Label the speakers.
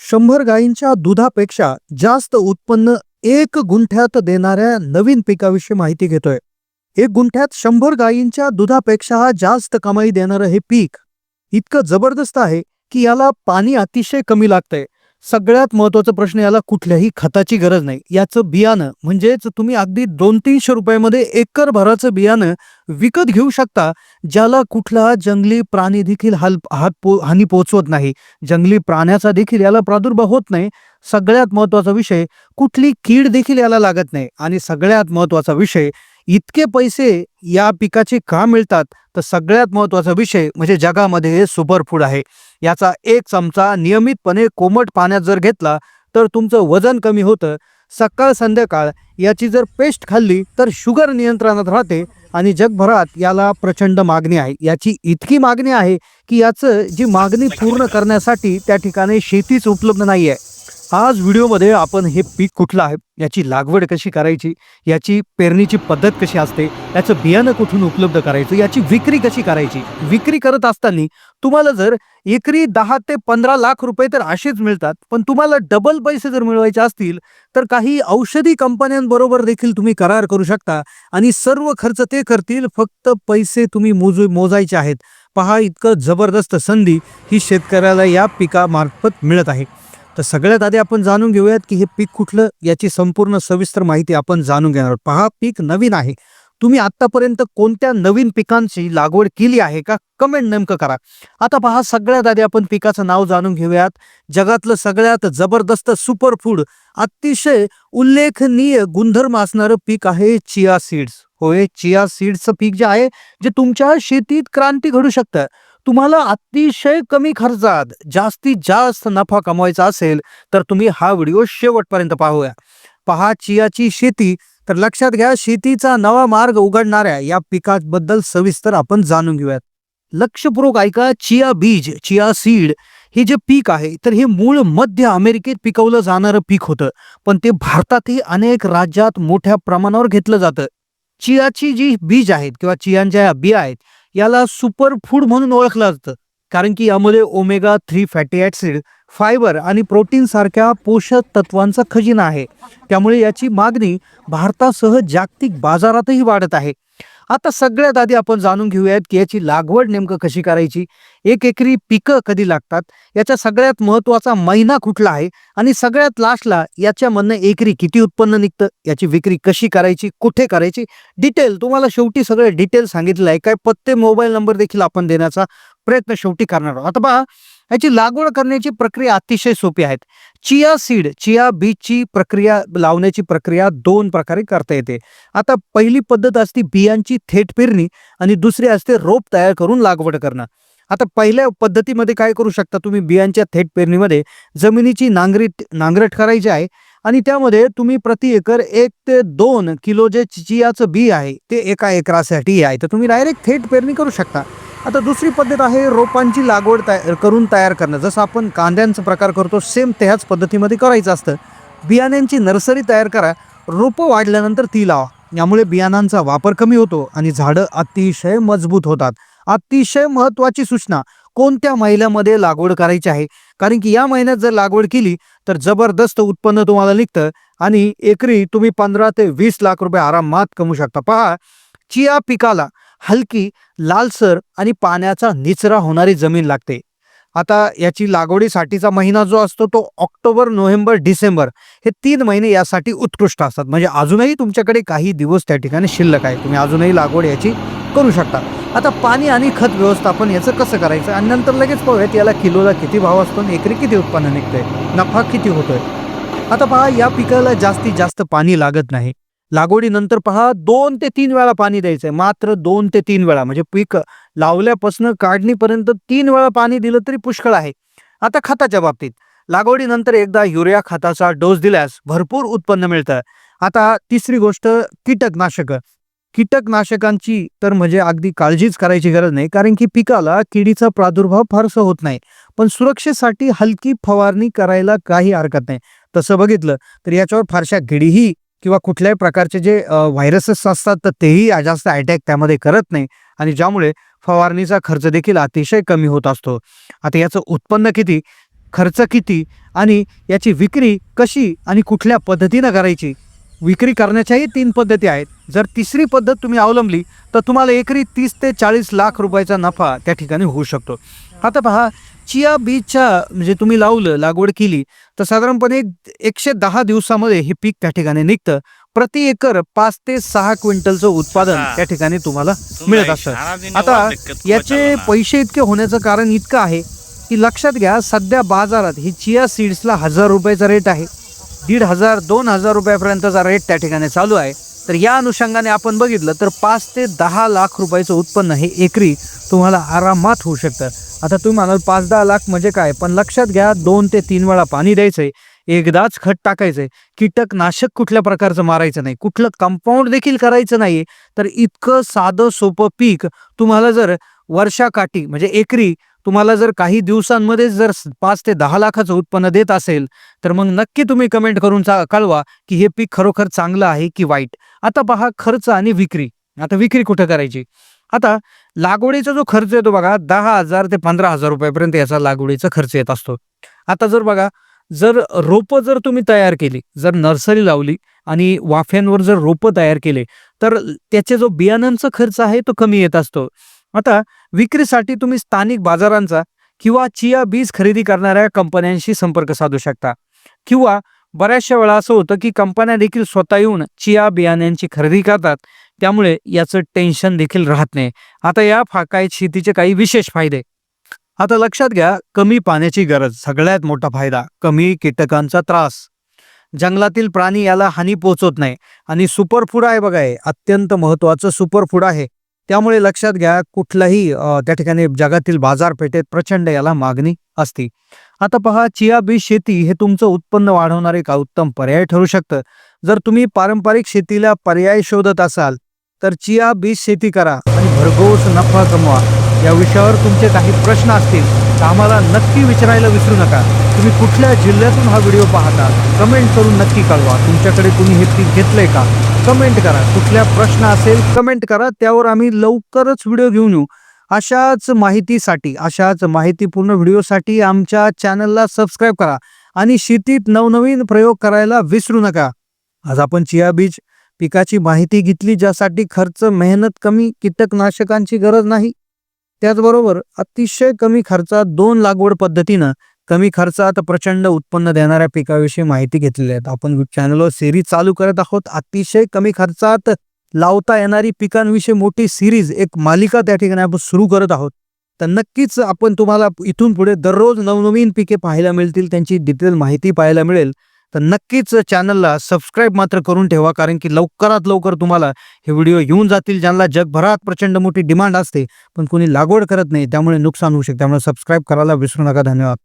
Speaker 1: शंभर गायींच्या दुधापेक्षा जास्त उत्पन्न एक गुंठ्यात देणाऱ्या नवीन पिकाविषयी माहिती घेतोय. एक गुंठ्यात शंभर गायींच्या दुधापेक्षा जास्त कमाई देणारं हे पीक इतकं जबरदस्त आहे की याला पाणी अतिशय कमी लागतंय. सगळ्यात महत्त्वाचा प्रश्न याला कुठल्याही खताची गरज नाही. याचं बियाणं म्हणजेच तुम्ही अगदी दोन तीनशे रुपयामध्ये एकर भराचं बियाणं विकत घेऊ शकता ज्याला कुठला जंगली प्राणी देखील हाल हात पो हानी पोचवत नाही. जंगली प्राण्याचा देखील याला प्रादुर्भाव होत नाही. सगळ्यात महत्त्वाचा विषय कुठली कीड देखील याला लागत नाही. आणि सगळ्यात महत्त्वाचा विषय इतके पैसे या पिकाचे का मिळतात? तर सगळ्यात महत्त्वाचा विषय म्हणजे जगामध्ये हे सुपर फूड आहे. याचा एक चमचा नियमितपणे कोमट पाण्यात जर घेतला तर तुमचं वजन कमी होतं. सकाळ संध्याकाळ याची जर पेस्ट खाल्ली तर शुगर नियंत्रणात राहते आणि जगभरात याला प्रचंड मागणी आहे. याची इतकी मागणी आहे की याचं जी मागणी पूर्ण करण्यासाठी त्या ठिकाणी शेतीच उपलब्ध नाही आहे आज व्हिडिओमध्ये आपण हे पीक कुठलं आहे याची लागवड कशी करायची याची पेरणीची पद्धत कशी असते याचं बियाणं कुठून उपलब्ध करायचं याची विक्री कशी करायची विक्री करत असताना तुम्हाला जर एकरी दहा ते पंधरा लाख रुपये तर असेच मिळतात पण तुम्हाला डबल पैसे जर मिळवायचे असतील तर काही औषधी कंपन्यांबरोबर देखील तुम्ही करार करू शकता आणि सर्व खर्च ते करतील फक्त पैसे तुम्ही मोजू मोजायचे आहेत. पहा इतकं जबरदस्त संधी ही शेतकऱ्याला या पिकामार्फत मिळत आहे. तर सगळ्यात आधी आपण जाणून घेऊयात की हे पीक कुठलं याची संपूर्ण सविस्तर माहिती आपण जाणून घेणार आहोत. पहा पीक नवीन आहे. तुम्ही आतापर्यंत कोणत्या नवीन पिकांची लागवड केली आहे का? कमेंट नेमकं करा. आता पहा सगळ्यात आधी आपण पिकाचं नाव जाणून घेऊयात. जगातलं सगळ्यात जबरदस्त सुपर फूड अतिशय उल्लेखनीय गुणधर्म असणारं पीक आहे चिया सीड्स होय चिया सीड्सचं पीक जे आहे जे तुमच्या शेतीत क्रांती घडू शकतं. तुम्हाला अतिशय कमी खर्चात जास्तीत जास्त नफा कमवायचा असेल तर तुम्ही हा व्हिडिओ शेवटपर्यंत पाहूया. पहा चियाची शेती. तर लक्षात घ्या शेतीचा नवा मार्ग उघडणाऱ्या या पिकाबद्दल सविस्तर आपण जाणून घेऊयात. लक्षपूर्वक ऐका चिया बीज चिया सीड हे जे पीक आहे तर हे मूळ मध्य अमेरिकेत पिकवलं जाणारं पीक होतं. पण ते भारतातही अनेक राज्यात मोठ्या प्रमाणावर घेतलं जातं. चियाची जी बीज आहेत किंवा चियांच्या बिया आहेत याला सुपर फूड म्हणून ओळखलं जातं. कारण की यामध्ये omega three fatty acid fibre आणि प्रोटीन सारख्या पोषक तत्वांचा खजिना आहे. त्यामुळे याची मागणी भारतासह जागतिक बाजारातही वाढत आहे. आता सगळ्यात आधी आपण जाणून घेऊयात की याची लागवड नेमकं कशी करायची? एक एकरी पिकं कधी लागतात? याचा सगळ्यात महत्त्वाचा महिना कुठला आहे? आणि सगळ्यात लास्टला याच्यामधनं एकरी किती उत्पन्न निघतं? याची विक्री कशी करायची? कुठे करायची? डिटेल तुम्हाला शेवटी सगळे डिटेल सांगितलं आहे काय पत्ते मोबाईल नंबर देखील आपण देण्याचा प्रयत्न शेवटी करणार आहोत. आता पहा याची लागवड करण्याची प्रक्रिया अतिशय सोपी आहेत. चिया सीड चिया बीजची प्रक्रिया लावण्याची प्रक्रिया दोन प्रकारे करता येते. आता पहिली पद्धत असते बियांची थेट पेरणी आणि दुसरी असते रोप तयार करून लागवड करणं. आता पहिल्या पद्धतीमध्ये काय करू शकता तुम्ही बियांच्या थेट पेरणीमध्ये? जमिनीची नांगरीट नांगरट करायची आहे आणि त्यामध्ये तुम्ही प्रति एकर एक ते दोन किलो जे चियाचं बी आहे ते एका एकरासाठी आहे. तर तुम्ही डायरेक्ट थेट पेरणी करू शकता. आता दुसरी पद्धत आहे रोपांची लागवड तयार करून तयार करणं. जसं आपण कांद्यांचा प्रकार करतो सेम त्याच पद्धतीमध्ये करायचं असतं. बियाण्यांची नर्सरी तयार करा रोपं वाढल्यानंतर ती लावा. यामुळे बियाणांचा वापर कमी होतो आणि झाडं अतिशय मजबूत होतात. अतिशय महत्त्वाची सूचना कोणत्या महिन्यामध्ये लागवड करायची आहे? कारण की या महिन्यात जर लागवड केली तर जबरदस्त उत्पन्न तुम्हाला निघतं आणि एकरी तुम्ही पंधरा ते वीस लाख रुपये आरामात कमवू शकता. पहा चिया पिकाला हलकी लालसर आणि पाण्याचा निचरा होणारी जमीन लागते. आता याची लागवडीसाठीचा महिना जो असतो तो ऑक्टोबर नोव्हेंबर डिसेंबर हे तीन महिने यासाठी उत्कृष्ट असतात. म्हणजे अजूनही तुमच्याकडे काही दिवस त्या ठिकाणी शिल्लक आहे. तुम्ही अजूनही लागवड याची करू शकता. आता पाणी आणि खत व्यवस्थापन याचं कसं करायचं? आणि नंतर लगेच पाहूयात याला किलोला किती भाव असतो आणि एकरी किती उत्पन्न निघतंय? नफा किती होतोय? आता पहा या पिकाला जास्तीत जास्त पाणी लागत नाही. लागवडीनंतर पहा दोन ते तीन वेळा पाणी द्यायचंय. मात्र दोन ते तीन वेळा म्हणजे पीक लावल्यापासून काढणीपर्यंत तीन वेळा पाणी दिलं तरी पुष्कळ आहे. आता खताच्या बाबतीत. लागवडीनंतर एकदा युरिया खताचा डोस दिल्यास भरपूर उत्पन्न मिळतं. आता तिसरी गोष्ट कीटकनाशकं. कीटकनाशकांची तर म्हणजे अगदी काळजीच करायची गरज नाही कारण की पिकाला किडीचा प्रादुर्भाव फारसा होत नाही. पण सुरक्षेसाठी हलकी फवारणी करायला काही हरकत नाही. तसं बघितलं तर याच्यावर फारशा किडीही किंवा कुठल्याही प्रकारचे जे व्हायरसेस असतात तर तेही जास्त अटॅक त्यामध्ये करत नाही. आणि ज्यामुळे फवारणीचा खर्च देखील अतिशय कमी होत असतो. आता याचं उत्पन्न किती खर्च किती आणि याची विक्री कशी आणि कुठल्या पद्धतीनं करायची? विक्री करण्याच्याही तीन पद्धती आहेत. जर तिसरी पद्धत तुम्ही अवलंबली तर तुम्हाला एकरी तीस ते चाळीस लाख रुपयाचा नफा त्या ठिकाणी होऊ शकतो. आता पहा चिया बीजच्या म्हणजे तुम्ही लावलं लागवड केली तर साधारणपणे एकशे दहा दिवसामध्ये हे पीक त्या ठिकाणी निघतं. प्रति एकर पाच ते सहा क्विंटलचं उत्पादन त्या ठिकाणी तुम्हाला मिळत असतं. आता याचे पैसे इतके होण्याचं कारण इतकं आहे की लक्षात घ्या सध्या बाजारात ही चिया सीड्सला हजार रुपयाचा रेट आहे. दीड हजार दोन हजार रुपयापर्यंतचा रेट त्या ठिकाणी चालू आहे. तर या अनुषंगाने आपण बघितलं तर पाच ते दहा लाख रुपयाचं उत्पन्न हे एकरी तुम्हाला आरामात होऊ शकतं. आता तुम्ही म्हणाल पाच दहा लाख म्हणजे काय? पण लक्षात घ्या दोन ते तीन वेळा पाणी द्यायचंय एकदाच खत टाकायचंय. कीटकनाशक कुठल्या प्रकारचं मारायचं नाही. कुठलं कंपाऊंड देखील करायचं नाही तर इतकं साधं सोपं पीक तुम्हाला जर वर्षाकाठी म्हणजे एकरी तुम्हाला जर काही दिवसांमध्ये जर पाच ते दहा लाखाचं उत्पन्न देत असेल तर मग नक्की तुम्ही कमेंट करून चा- कळवा की हे पीक खरोखर चांगलं आहे की वाईट. आता पहा खर्च आणि विक्री. आता विक्री कुठं करायची? आता लागवडीचा जो खर्च येतो बघा दहा हजार ते पंधरा हजार रुपयापर्यंत याचा लागवडीचा खर्च येत असतो. आता जर बघा जर रोपं जर तुम्ही तयार केली जर नर्सरी लावली आणि वाफ्यांवर जर रोपं तयार केले तर त्याचे जो बियाणांचा खर्च आहे तो कमी येत असतो. आता विक्रीसाठी तुम्ही स्थानिक बाजारांचा किंवा चिया बीज खरेदी करणाऱ्या कंपन्यांशी संपर्क साधू शकता. किंवा बऱ्याचशा वेळा असं होतं की कंपन्या देखील स्वतः येऊन चिया बियाण्यांची खरेदी करतात. त्यामुळे याचं टेन्शन देखील राहत नाही. आता या फाकायत शेतीचे काही विशेष फायदे. आता लक्षात घ्या कमी पाण्याची गरज सगळ्यात मोठा फायदा कमी कीटकांचा त्रास. जंगलातील प्राणी याला हानी पोहोचवत नाही. आणि सुपरफूड आहे बघा हे अत्यंत महत्त्वाचं सुपरफूड आहे. त्यामुळे लक्षात घ्या कुठलाही त्या ठिकाणी जगातील बाजारपेठेत प्रचंड याला मागणी असते. आता पहा चिया बी शेती हे तुमचं उत्पन्न वाढवणारे एक उत्तम पर्याय ठरू शकतं. जर तुम्ही पारंपरिक शेतीला पर्याय शोधत असाल तर चिया बीज शेती करा आणि भरघोस नफा कमवा. या विषयावर तुमचे काही प्रश्न असतील तर आम्हाला नक्की विचारायला विसरू नका. तुम्ही कुठल्या जिल्ह्यातून हा व्हिडिओ पाहता कमेंट करून नक्की कळवा. तुमच्याकडे तुम्ही हे पीक घेतलंय का? कमेंट करा. कुठल्या प्रश्न असेल कमेंट करा. त्यावर आम्ही लवकरच व्हिडिओ घेऊन येऊ. अशाच माहितीसाठी अशाच माहितीपूर्ण व्हिडिओसाठी आमच्या चॅनलला सबस्क्राईब करा आणि शेतीत नवनवीन प्रयोग करायला विसरू नका. आज आपण चिया बीज पिकाची माहिती घेतली ज्यासाठी खर्च मेहनत कमी कीटकनाशकांची गरज नाही. त्याचबरोबर अतिशय कमी खर्चात दोन लागवड पद्धतीनं कमी खर्चात प्रचंड उत्पन्न देणाऱ्या पिकाविषयी माहिती घेतलेली आहे. आपण चॅनलवर सिरीज चालू करत आहोत. अतिशय कमी खर्चात लावता येणारी पिकांविषयी मोठी सिरीज एक मालिका त्या ठिकाणी आपण सुरू करत आहोत. तर नक्कीच आपण तुम्हाला इथून पुढे दररोज नवनवीन पिके पाहायला मिळतील. त्यांची डिटेल माहिती पाहायला मिळेल. तर नक्कीच चॅनलला सबस्क्राईब मात्र करून ठेवा कारण की लवकरात लवकर तुम्हाला हे व्हिडिओ येऊन जातील ज्यांना जगभरात प्रचंड मोठी डिमांड असते पण कोणी लागवड करत नाही त्यामुळे नुकसान होऊ शकते. त्यामुळे सबस्क्राईब करायला विसरू नका. धन्यवाद.